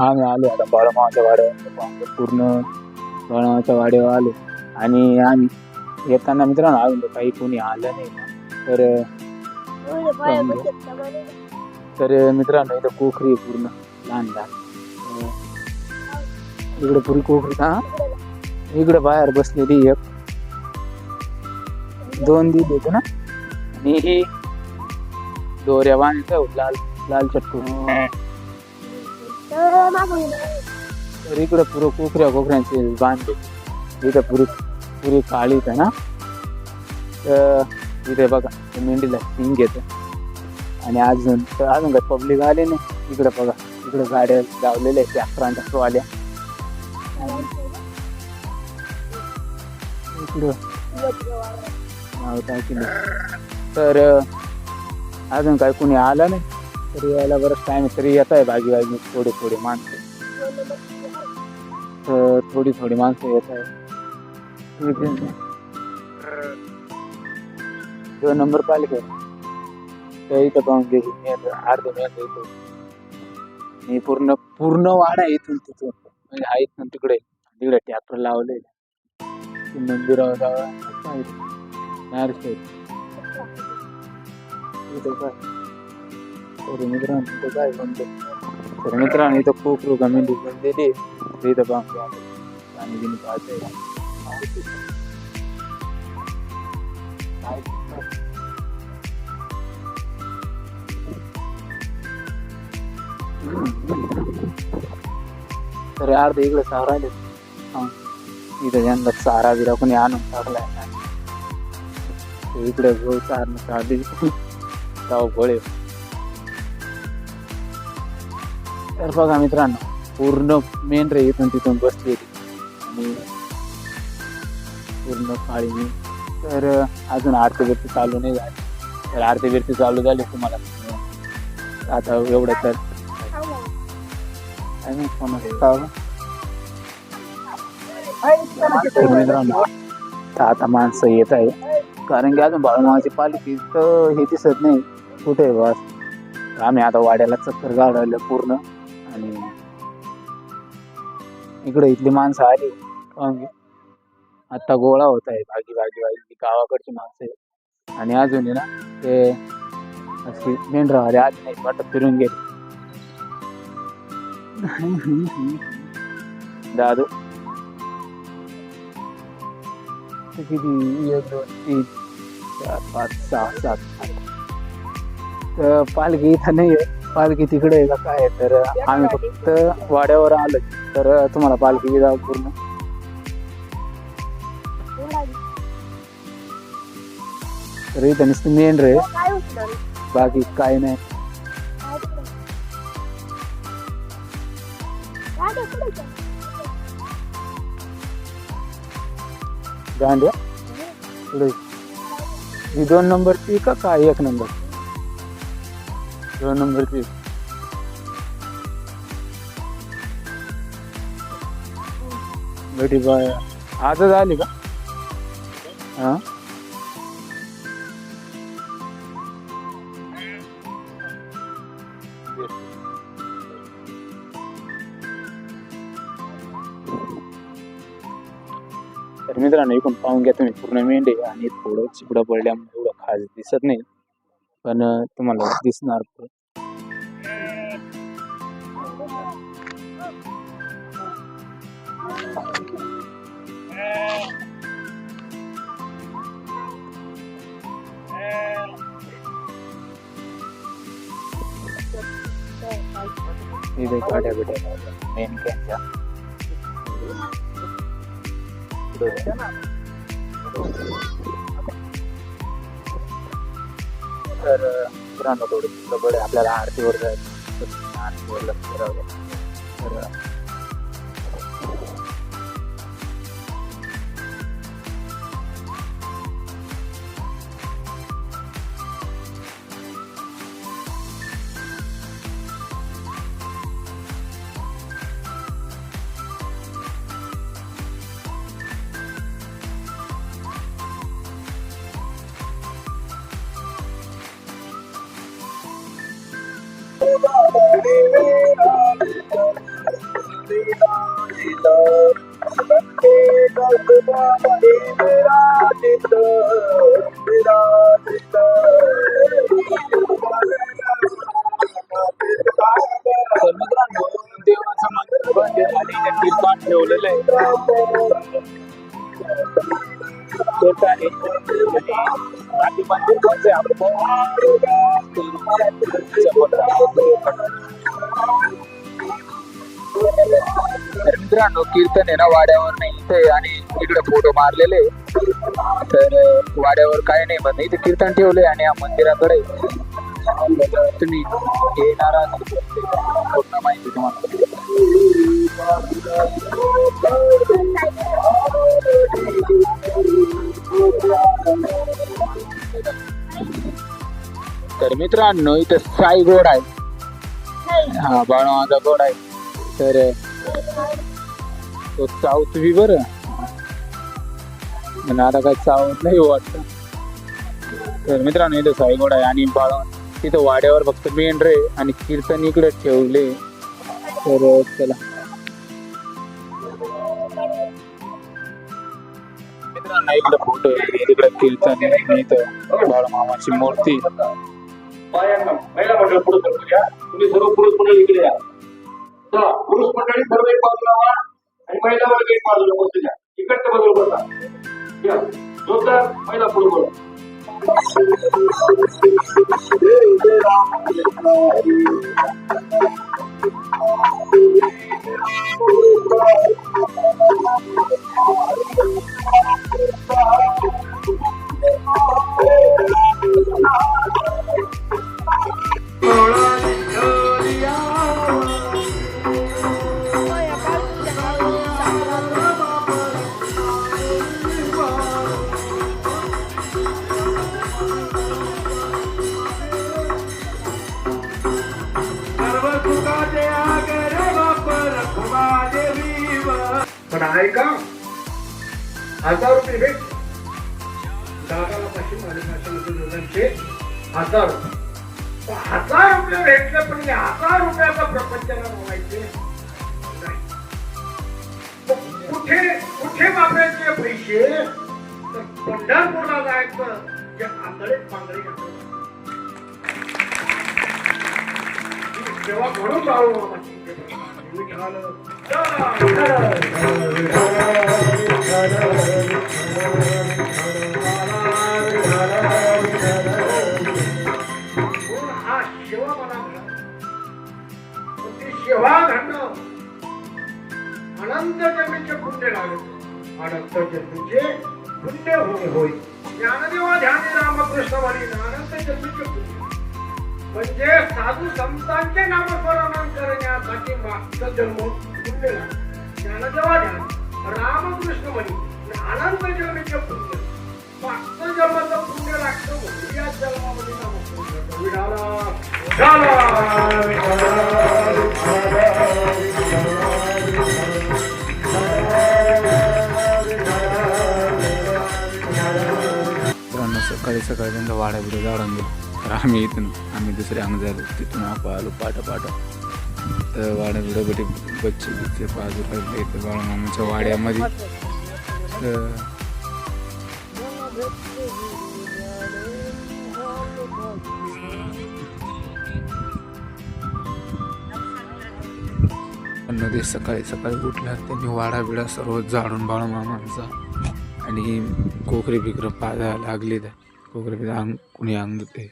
आम्ही आलो आता. बाळमावाच्या वाड्यावर पूर्ण बाळमावाच्या वाड्यावर आलो. आणि आम्ही येताना मित्रांनो तर काही कोणी आलं नाही. तर तर मित्रांनो इथं कोकरी आहे पूर्ण. लहान लहान. इकडे पुरी कोकरी. हा? इकडे बाहेर बसलेली एक. दोन दीद होते ना? आणि दोऱ्या बांधतो लाल लाल चट्टू तर इकडे पुरं कोकऱ्या कोकऱ्यांचे बांधले. इथं पुरी पुरी काळी आहे ना. तर इथे बघा ते मेंढीला सिंग येतं. आणि अजून तर अजून काय पब्लिक आले नाही. इकडे बघा इकडे गाड्या लावलेल्या आहेत ट्रॅक्टरांच्या ट्रॉल्या इकडं. नाव टाकले तर अजून काय कोणी आलं नाही? तरी यायला बरंच टाइम तरी येत आहे बागी बागी थोडे थोडे माणसं. तर थोडी थोडी माणसं येत आहे. दोन नंबर पालिका इथं पाहून घे मेन अर्धे मेन येतो आणि पूर्ण पूर्ण वाडा आहे इथून तिथून. म्हणजे हा इथून तिकडे. तिकडे ट्रॅक्टर लावले. मंदिरावर जावं इथं काय तर मित्रांनो इथं काय म्हणतो तर मित्रांनो इथं खूप लोक मेंढी दिली तर इथं पाहून घ्या आणि तिने पाहतोय तर अर्ध इकडे सारा आले इथं यांना चारा बिरा कोणी आणून टाकलाय तर इकडे गहू चारणं चालली गाव गोळे तर बघा मित्रांनो पूर्ण मेन रे इथून तिथून होती. आणि पूर्ण काळी मी. तर अजून आरती बिरती चालू नाही झाली. तर आरती बिरती चालू झाली तुम्हाला. आता एवढं तर. मित्रांनो आता माणसं येत आहे. कारण की अजून बाळमाची पालिकी तर हे दिसत नाही. कुठे आहे बस? आम्ही आता वाड्याला चक्कर गाडवलं पूर्ण. इकडे इथली माणसं आली. आता गोळा होत आहे. भागी भागी भागी. गावाकडची माणसं आहे आणि अजून आहे ना ते अशी मेंढरावाले आले नाही. वाटत फिरून गेले. दादू. किती एक दोन तीन चार पाच सहा सात तर पालखी इथं नाही आहे पालखी तिकडे का काय तर आम्ही फक्त वाड्यावर आलो तर तुम्हाला पालखी जाऊ पूर्ण. तर इथं नुसतं मेन रे. बाकी काय नाही. गांड्या? ही दोन नंबरची का काय एक नंबर? दोन नंबरची. भेटी बाय आजच आली का? हा? तर मित्रांनो इकडून पाहून घ्या तुम्ही. पूर्ण मेंढे आणि थोडं चिकडं पडल्यामुळे एवढं खास दिसत नाही. पण तुम्हाला दिसणार इथे गाड्या बिड्या मेन कॅनच्या तर मित्रांनो थोडं गडबड आपल्याला आरतीवर जायचं. तर आरतीवर लक्ष तर तर मित्रांनो देवाचं मंदिर बंद आणि नक्कीच पान ठेवलेलं आहे छोट आहे आणि मंदिर बंद आहे आपण मित्रांनो कीर्तन आहे ना वाड्यावर नाही इथे आणि इकडे फोटो मारलेले तर वाड्यावर काय नाही पण इथे कीर्तन ठेवले आणि या मंदिराकडे. तुम्ही येणार पूर्ण माहिती तुम्हाला. तर मित्रांनो इथं साई गोड आहे. हा बाळमाचा गोड आहे. तर तो चावत बी बरं. पण आता काय चावत नाही हो वाटतं. तर मित्रांनो इथं साईगोड आहे आणि बाळ तिथं वाड्यावर फक्त मेंढर आहे आणि कीर्तन इकडे ठेवले. तर चला. मित्रांनो इकडे फोटो तिकडे कीर्तन आहे. आणि इथं बाळमामाची मूर्ती. महिला मंडळ पुढे तुम्ही सर्व पुरुष मंडळी इकडे या. पुरुष मंडळी सर्व एक बाजूला आणि महिला वर्ग एक बाजूला बसू द्या इकडच्या बाजूला बसा जोरदार महिला पुढे बोला. Thank पण आहे का हजार रुपये भेट. दादाला पाचशे माझ्या दोघांचे हजार रुपये. हजार रुपये भेटले पण या हजार रुपयाचा प्रपंचाला बोलायचे कुठे कुठे वापरायचे पैसे? तर पंढरपूरला जायचं जे आंधळे पांगळे घालून. जेव्हा म्हणून जाऊ बाबाची विठाल शेवा मला अनंत जन्मीचे पुण्य लागत अनंत जन्मीचे पुण्य होणे होय ज्ञानदेवा रामकृष्ण वाणी अनंत जन्मीचे पुण्य म्हणजे साधू संतांचे नामस्मरण करण्यासाठी मागचा जन्म पुण्य ज्ञानदेवा ध्यान रामकृष्ण म्हणी अनंत जन्मीचे पुण्य मागचं जन्माचं पुण्य लागतं म्हणून या जन्मामध्ये सकाळी सकाळी त्यांचा वाडा बिडा जाडून गेलो तर आम्ही इथून आम्ही दुसऱ्या अंग झालो तिथून आपण आलो पाठ पाठ तर वाडा बच्ची बटे बच्चे बिच्चे पाजू पडले तर बाळमामाच्या वाड्यामध्ये. तर नदी सकाळी सकाळी उठल्या त्यांनी वाडा बिडा सर्व झाडून बाळमामांचा आणि कोकरे बिकरं पाजायला लागले त्या. कोकरे बिकरं अंग कुणी अंग ते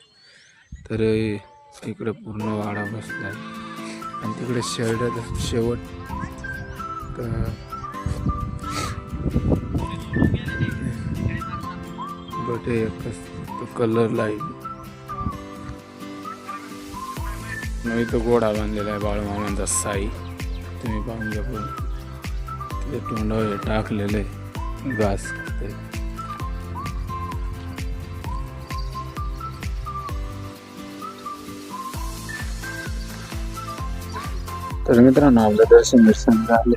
तर इकडं पूर्ण वाडा बसला आहे आणि तिकडे शेवट. शेवट बटे एकच तो कलर लाईल नवी तो गोडा बांधलेला आहे बाळमामांचा साई. तुम्ही पाहून घ्या पण तिथे तोंडावर टाकलेले घास आहे. घास खाते तर मित्रांनो आपलं दर्शन दर्शन झाले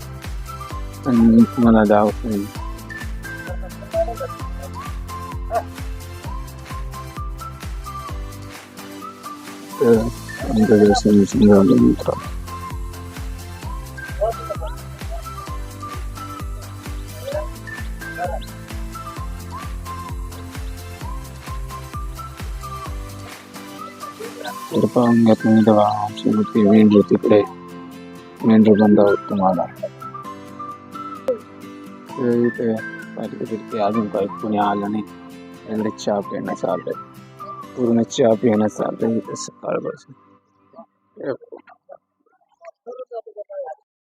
आणि तुम्हाला दाखवतो तर आमचं दर्शन दर्शन झालं मित्रांनो तर पाहून घ्या तुम्ही तेव्हा आमची मोठी मेंढर तिकडे मेंढर बंद होत तुम्हाला इथे अजून काही कोणी आलं नाही. इकडे चहा पिणं चाललंय पूर्ण चहा पिणं चाललंय इथे सकाळपासून.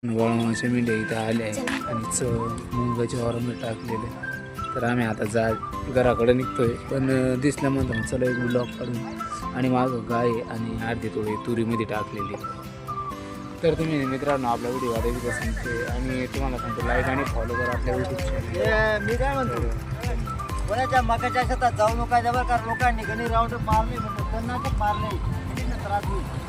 वळमाचे मेंढ्या इथे आले आहे आणि च मुंगाचे वरण टाकलेले तर आम्ही आता जा घराकडे निघतोय. पण अं, दिसलं म्हणतो चला एक ब्लॉक काढून आणि मागं गाय आहे आणि अर्धी थोडी तुरीमध्ये टाकलेली तर तुम्ही मित्रांनो आपला व्हिडिओ आता इथे सांगते आणि तुम्हाला सांगतो लाईक आणि फॉलो करा आपल्या युट्यूब चॅनल मी काय म्हणतो? कोणाच्या मकाच्या शेतात जाऊ नका बरं कारण लोकांनी गणी राऊंड मारले म्हणतो त्यांना मारले? त्रास होईल?